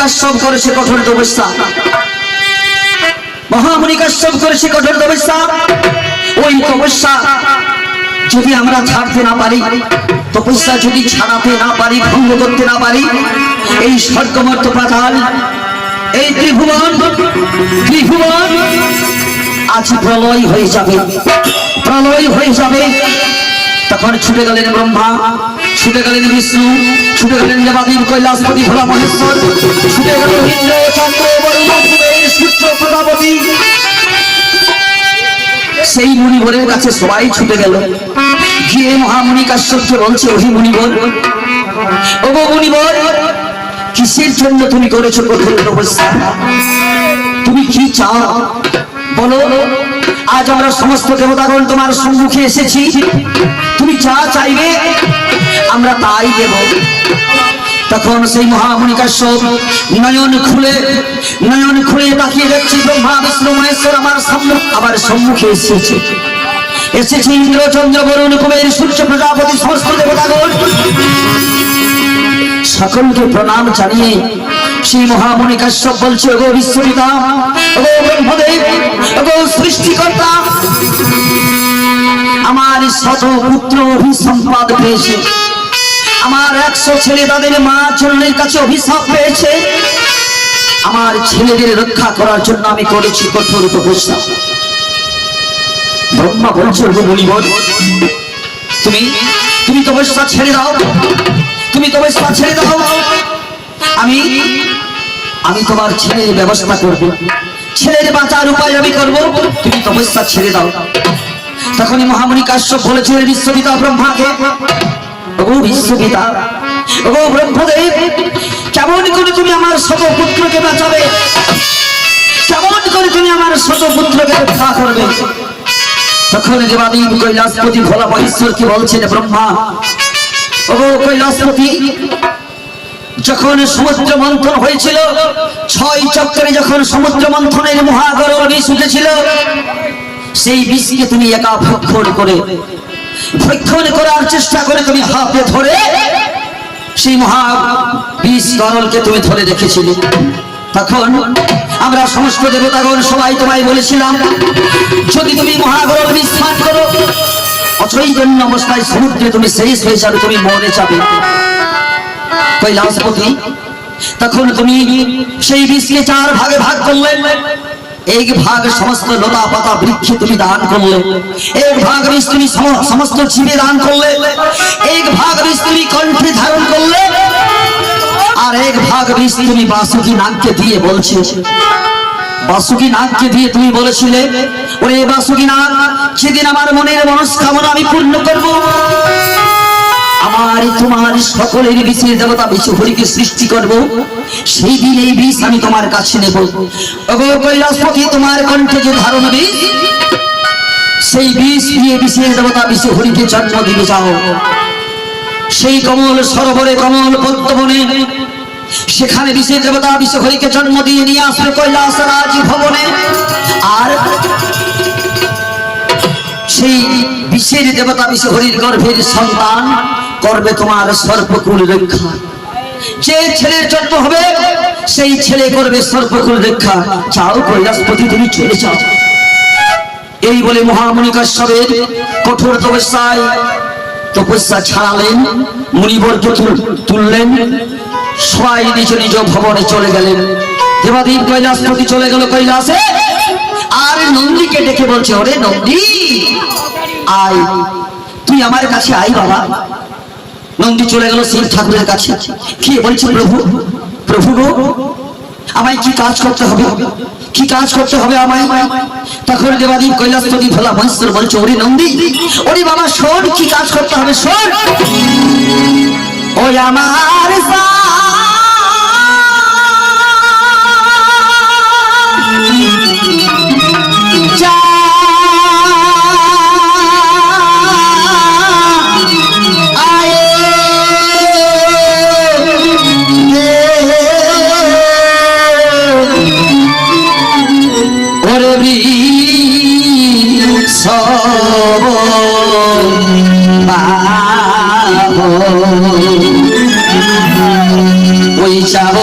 কাশ্যপ করেছে কঠোর তপস্যা। মহামুনি কাশ্যপ করেছে কঠোর তপস্যা। ওই তপস্যা যদি আমরা ছাড়তে না পারি, তপস্যা যদি ছাড়াতে না পারি, ভঙ্গ করতে না পারি, এই স্বর্গমর্ত পাতাল এই ত্রিভুবন ত্রিভুবন আজ প্রলয় হয়ে যাবে। প্রলয় হয়ে যাবে। তখন ছুটে গেলেন ব্রহ্মা ছুটে গেলেন বিষ্ণু ছুটে গেলেন দেবাদীপ কৈলাসপতি ভোলা মহেশ্বর ছুটে গেল ইন্দ্র চন্দ্র বরুণ কুবের, প্রজাপতি। সেই মুনিবরের কাছে সবাই ছুটে গেল। গিয়ে মহামুনি কাশ্যপকে বলছে ওহি মুনিবর ওগো মুনিবর কিসের জন্য তুমি করেছ কঠোর তপস্যা তুমি কি চাও? বলো, আজ আমরা সমস্ত দেবতাগণ তোমার সম্মুখে এসেছি। তুমি যা চাইবে, আমরা তাই দেব। তখন সেই মহামণি কাশ্যপ নয়ন খুলে নয়ন খুলে তাকিয়ে দেখছি, ব্রহ্মা, বিষ্ণু, মহেশ্বর আমার সম্মুখ আবার সম্মুখে এসেছে। এসেছে ইন্দ্র চন্দ্র বরুণ, কুবের, সূর্য, প্রজাপতি, সমস্ত দেবতাগণ। সকলকে প্রণাম জানিয়ে সেই মহামণি কাশ্যপ বলছে, ওগো বিশ্বপিতা, ওগো ব্রহ্মদেব, ওগো সৃষ্টিকর্তা। আমার শত পুত্র অভিসম্পাদ পেয়েছে। আমার একশো ছেলে তাদের মা চরণের কাছে অভিশাপ পেয়েছে। আমার ছেলেদের রক্ষা করার জন্য আমি করেছি কঠোর তপস্যা। ব্রহ্মা বলছে মুনিবর, তুমি তুমি তপস্যা ছেড়ে দাও। তুমি তপস্যা ছেড়ে দাও। আমি আমি তোমার ছেলের ব্যবস্থা করব। ছেলের বাঁচার উপায় আমি করব। তুমি তপস্যা ছেড়ে দাও। তখনই মহামণি কাশ্যপ বলেছিলেন বিশ্বপিতা ব্রহ্মাকে, ও বিশ্বপিতা, ও ব্রহ্মদেব, কেমন করে তুমি আমার শত পুত্রকে বাঁচাবে? কেমন করে তুমি আমার শত পুত্রকে রক্ষা করবে? তখন দেবাদীপ কৈলাসপতি ভোলা মহেশ্বর কি বলছেন, ব্রহ্মা, ও কৈলাসপতি যখন সমুদ্র মন্থন হয়েছিল, ছয় চক্রে যখন সমুদ্র মন্থনের মহাগর বিষ উঠেছিল, সেই বিষকে তুমি একা ভক্ষণ করে, ভক্ষণ করার চেষ্টা করে তুমি হাতে ধরে, সেই মহা বিষ গরলকে তুমি ধরে রেখেছিলে। তখন আমরা সমস্ত দেবতাগণ সবাই তোমায় বলেছিলাম, যদি তুমি মহাগরল বিষ পান করো অচৈতন্য অবস্থায় সমুদ্রে তুমি শেষ হয়ে যাবে, তুমি মরে যাবে। কৈলাসপতি তখন তুমি সেই বিষকে চার ভাগে ভাগ করলে। এক ভাগ সমস্ত লতা পাতা বৃক্ষে তুমি দান করলে। এক ভাগ বিষ তুমি সম- সমস্ত জীবে দান করলে। এক ভাগ বিষ তুমি কণ্ঠে ধারণ করলে। আর এক ভাগ বিষ তুমি বাসুকি নাগকে দিয়ে বলছে। বাসুকি নাগকে দিয়ে তুমি বলেছিলে, ওরে বাসুকি নাগ সেদিন আমার মনের মনস্কামনা আমি পূর্ণ করব। আমার তোমার সকলের বিষের দেবতা বিষ্ণু হরিকে সৃষ্টি করব। সেই দিন এই বিষ আমি তোমার কাছে নেব। কৈলাসপতি, তোমার কণ্ঠে যে ধারণ বিষ সেই বিষ দিয়ে বিষের দেবতা বিষ্ণু হরিকে জন্ম দিতে যাও সেই কমল সরোবরে, কমল পদ্মবনে, সেখানে বিষের দেবতা বিশ্ব হরিকে জন্ম দিয়ে নিয়ে আসবে কৈলাস রাজ ভবনে। আর সেই বিশ্বের দেবতা বিশ্ব হরির গর্ভের সন্তান করবে তোমার সর্বকুল রক্ষা। যে ছেলের জন্ম হবে, সেই ছেলে করবে সর্বকুল রক্ষা। চাও কৈলাসপতি, তুমি চলে যাও। এই বলে মহামণি কাশ্যপের কঠোর তপস্যায় তপস্যা ছাড়ালেন, মুনিবর্গ তুল- তুললেন, সবাই নিজ নিজ ভবনে চলে গেলেন। দেবাদীপ কৈলাসপতি চলে গেল কৈলাসে। আর নন্দীকে ডেকে বলছে, ওরে নন্দী, আয়। তুই আমার কাছে আয় বাবা। নন্দী চলে গেল শিব ঠাকুরের কাছে। কি বলছে, প্রভু প্রভু গো, আমায় কি কাজ করতে হবে? কি কাজ করতে হবে আমায়? তখন দেবাদীপ কৈলাসপতি ভোলা মহেশ্বর বলছে, ওরে নন্দী, ওরে বাবা, শোন, কি কাজ করতে হবে, শোন। ওই আমার যা ওই চাহ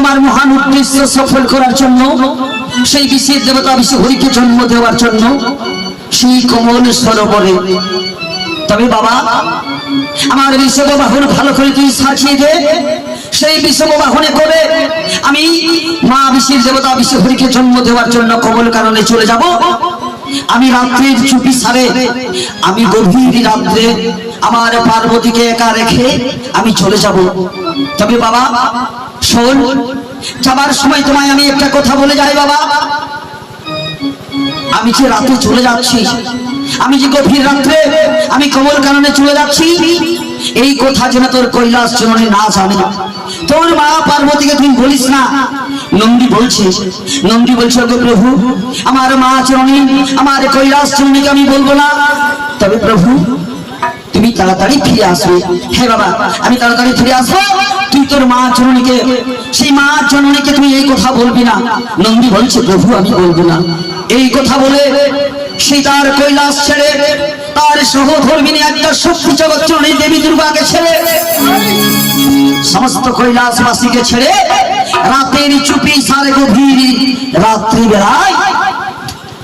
আমার মহান উদ্দেশ্য সফল করার জন্য, সেই বিশেষ দেবতা বিশ্ব হরিকে জন্ম দেওয়ার জন্য সেই কমল সরোবরে তবে বাবা, আমার বিশ্ববাহন ভালো করে তুই সাজিয়ে দে। সেই বিশ্ববাহনে করে আমি মা বিশ্বের দেবতা বিশ্ব হরিকে জন্ম দেওয়ার জন্য কমল কারণে চলে যাব। আমি রাত্রির চুপি সারে, আমি গভীর রাত্রে আমার পার্বতীকে একা রেখে আমি চলে যাব। তবে বাবা শোন, যাবার সময় তোমায় আমি একটা কথা বলে যাই বাবা। আমি যে রাতে চলে যাচ্ছি, আমি যে গভীর রাত্রে আমি কমল কারণে চলে যাচ্ছি, এই কথা যেন তোর কৈলাস জননী না জানে তোর মা পার্বতীকে তুই বলিস না। নন্দী বলছে নন্দী বলছে, ওগো প্রভু, আমার মা চরণী, আমার কৈলাস জননীকে আমি বলব না। তবে প্রভু তুমি তাড়াতাড়ি ফিরে আসবে হ্যাঁ বাবা, আমি তাড়াতাড়ি ফিরে আসব। তুই তোর মা জননীকে, সেই মা জননীকে তুই এই কথা বলবি না। নন্দী বলছে, প্রভু, আমি বলব না। এই কথা বলে সেই তার কৈলাস ছেড়ে, তার সহধর্মিনী একটা শক্তি জগৎ জননী দেবী দুর্গাকে ছেড়ে, সমস্ত কৈলাসবাসীকে ছেড়ে রাতের চুপি সারে গভীর রাত্রি বেলায়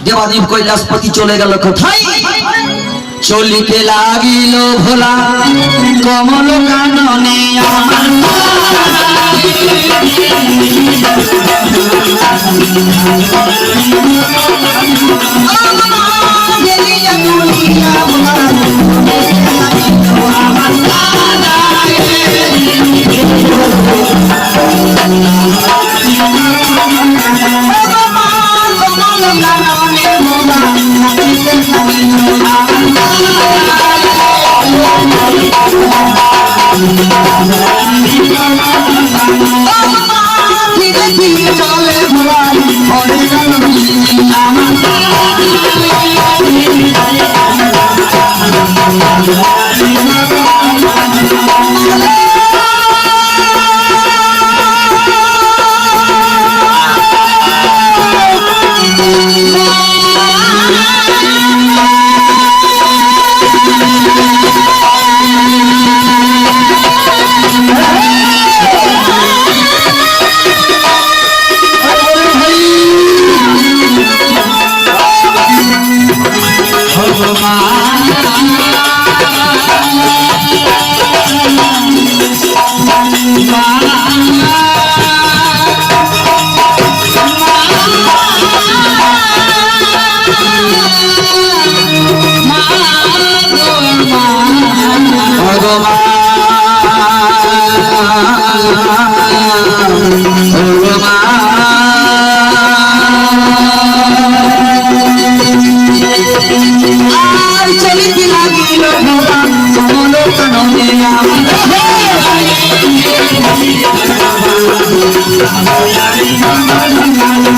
দেবাদেব কৈলাসপতি চলে গেল কোথায়? চলিতে লাগিল ভোলা কমল কাননে আমার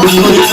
恭喜恭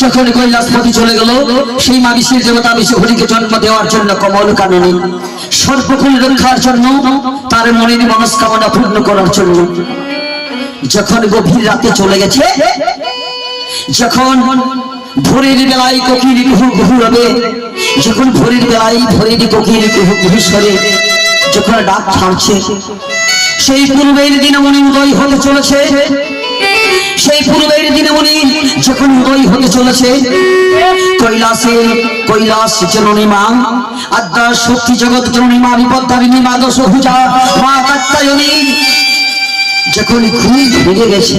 যখন কৈলাসপতি চলে গেল, সেই মা বিশ্বের দেবতা বিশ্ব হরিকে জন্ম দেওয়ার জন্য কমল কাননী সর্বকুল রক্ষার জন্য তার মনের মনস্কামনা পূর্ণ করার জন্য। যখন গভীর রাতে চলে গেছে, যখন ভোরের বেলায় কোকিল কুহু কুহু হবে, যখন ভোরের বেলায় ভোরের কোকিল কুহু কুহু সরে যখন ডাক ছাড়ছে, সেই পূর্বের দিনে মনে উদয় হতে চলেছে। সেই পূর্বের দিনে উনি যখন উদয় হতে চলেছে কৈলাসের কৈলাস জননী মা, আদ্যা শক্তি জগৎ জননী মা, বিপদ্ধারিণী মা, দশ ভুজা মা কাত্তায়নী যখন ঘুম ভেঙে গেছে,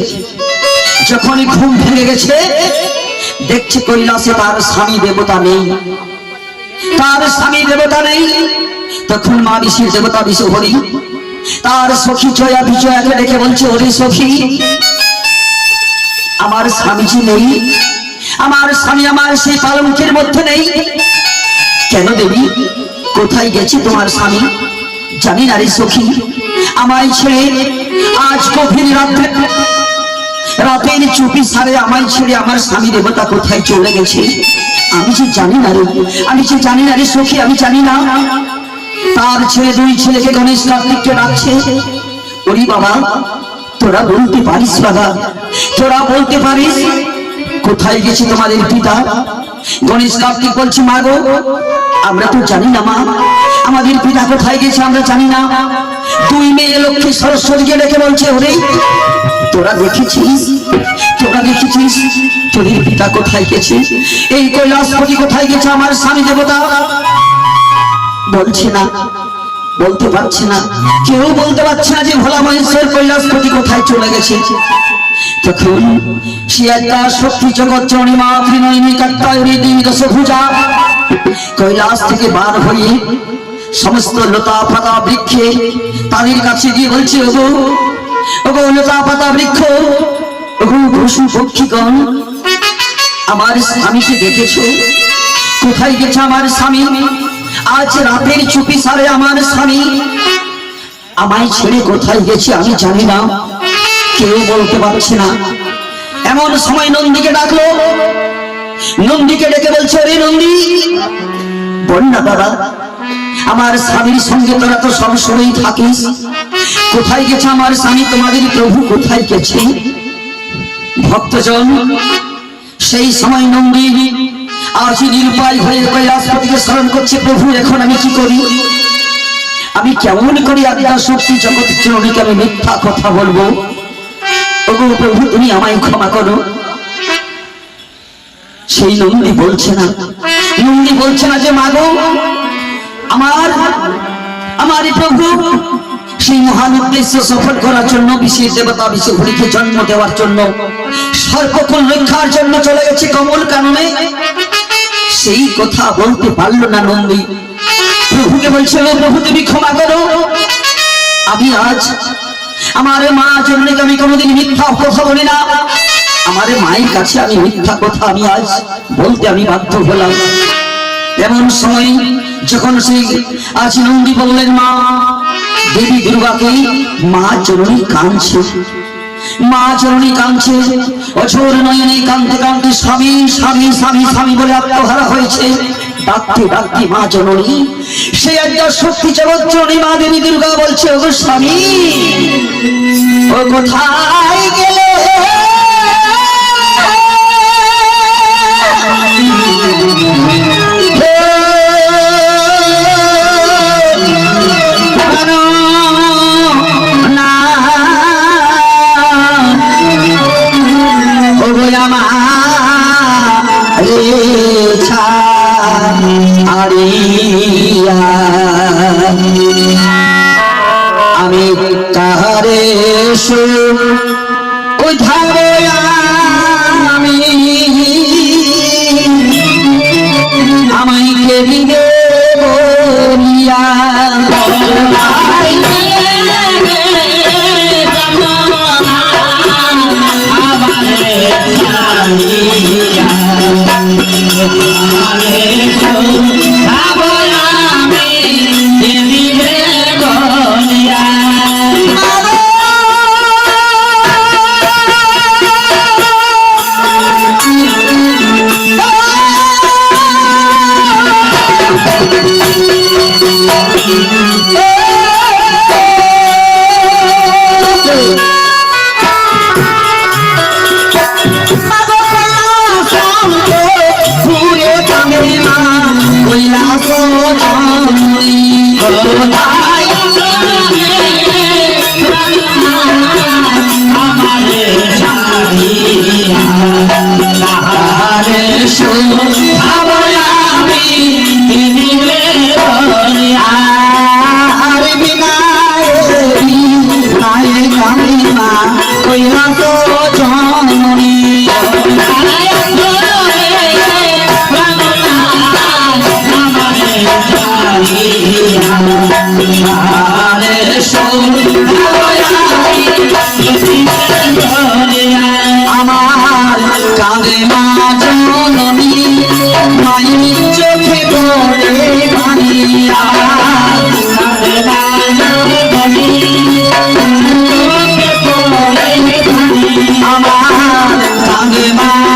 যখন ঘুম ভেঙে গেছে, দেখছে কৈলাসে তার স্বামী দেবতা নেই। তার স্বামী দেবতা নেই। তখন মা ঋষির দেবতা বিষ হরি তার সখী জয়া বিজয়াকে দেখে বলছে হরি সখী আমার স্বামীজি নেই। আমার স্বামী আমার সেই পালঙ্কের মধ্যে নেই। কেন দেবী? কোথায় গেছে তোমার স্বামী? জানি না রে সখী। আমায় ছেড়ে আজ গভীর রাত্রে রাতের চুপি সারে আমায় ছেড়ে আমার স্বামী দেবতা কোথায় চলে গেছে? আমি যে জানি না রে। আমি যে জানি না রে সখী, আমি জানি না। তার ছেলে, দুই ছেলেকে গণেশ কার্তিককে ডাকছে। ওরি বাবা তোরা বলতে পারিস, বাবা। তোরা বলতে পারিস, কোথায় গেছে তোমাদের পিতা? গণেশ কার্তিক বলছি, মা গো, আমরা তো জানি না, মা। আমাদের পিতা কোথায় গেছে আমরা জানি না। দুই মেয়ে লক্ষ্মী সরস্বতীকে ডেকে বলছে, ওরে, তোরা দেখেছিস? তোরা দেখেছিস? তোদের পিতা কোথায় গেছে? এই কৈলাসপতি কোথায় গেছে আমার স্বামী দেবতা? বলছে, না বলতে পারছে না। কেউ বলতে পারছে না যে ভোলা মহেশ্বর কৈলাসপতি কোথায় চলে গেছে। তখন একটা শক্তি জগৎ জননী মা ত্রিনয়নী কাত্তায়নী দুই দশ ভুজা কৈলাস থেকে বার হয়ে সমস্ত লতা পাতা বৃক্ষে তাদের কাছে গিয়ে বলছে, ওগো ওগো লতা পাতা বৃক্ষ, ওগো পশু পক্ষীগণ, আমার স্বামীকে দেখেছ? কোথায় গেছে আমার স্বামী? আজ রাতের চুপি সারে আমার স্বামী। আমায় ছেড়ে কোথায় গেছে আমি জানি না। কেউ বলতে পারছে না। এমন সময় নন্দীকে ডাকলো। নন্দীকে ডেকে বলছে, রে নন্দী, বন্যা দাদা আমার স্বামীর সঙ্গে তোরা তো সব সবসময় থাকিস। কোথায় গেছে আমার স্বামী? তোমাদের প্রভু কোথায় গেছে? ভক্তজন, সেই সময় নন্দী আজ নিরুপায় হয়ে কৈলাসপতিকে স্মরণ করছে, প্রভু, এখন আমি কি করি? আমি কেমন করি আজ্ঞা শক্তি জগৎ চরণীকে আমি মিথ্যা কথা বলব? প্রভু তুমি আমায় ক্ষমা করো। সেই নন্দী বলছে না। নন্দী বলছে না যে, মাগো, আমার আমার প্রভু, সেই মহান উদ্দেশ্য সফল করার জন্য, বিশেষ দেবতা, বিশেষ হরিকে জন্ম দেওয়ার জন্য, সর্বক্ষণ রক্ষার জন্য চলে গেছে কমল কাননে। সেই কথা বলতে পারল না নন্দী। প্রভুকে বলছে, "ও প্রভু, তুমি ক্ষমা করো। আমি আজ আমার মা জন্য আমি কোনোদিন মিথ্যা কথা বলি না। আমার মায়ের কাছে আমি মিথ্যা কথা আমি আজ বলতে আমি বাধ্য হলাম। এমন সময় যখন সেই আজ নন্দী বললেন, মা, দেবী দুর্গাকে মা জননী কাঁদছে। মা জননী কাঁদছে, অঝোর নয়নে কাঁদতে কাঁদতে স্বামী স্বামী স্বামী স্বামী বলে আত্মহারা হয়েছে। ডাকতে ডাকতে মা জননী সে একটা শক্তি জগৎ মা দেবী দুর্গা বলছে ও গো স্বামী, ও কোথায় গেলে? আমি কাহারে উধারে Fatima.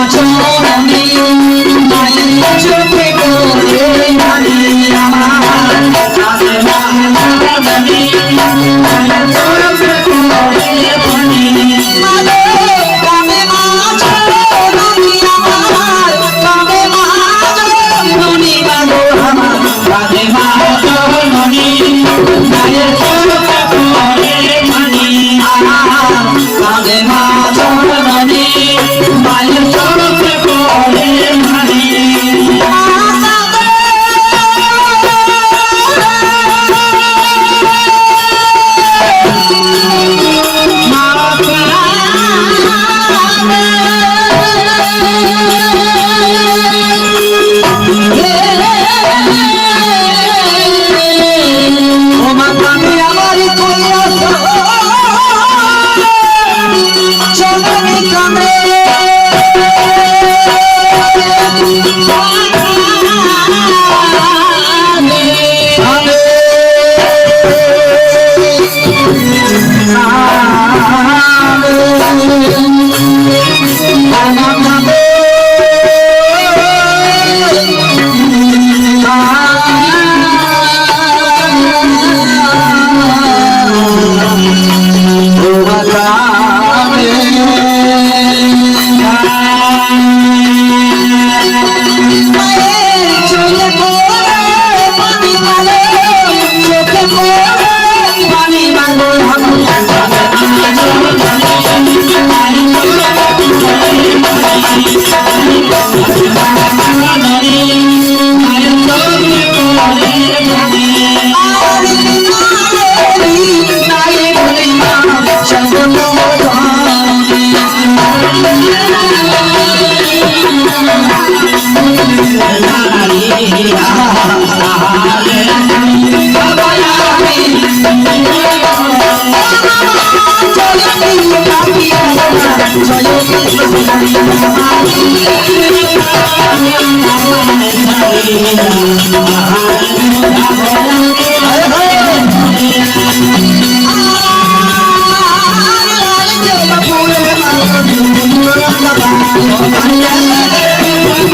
আর জয়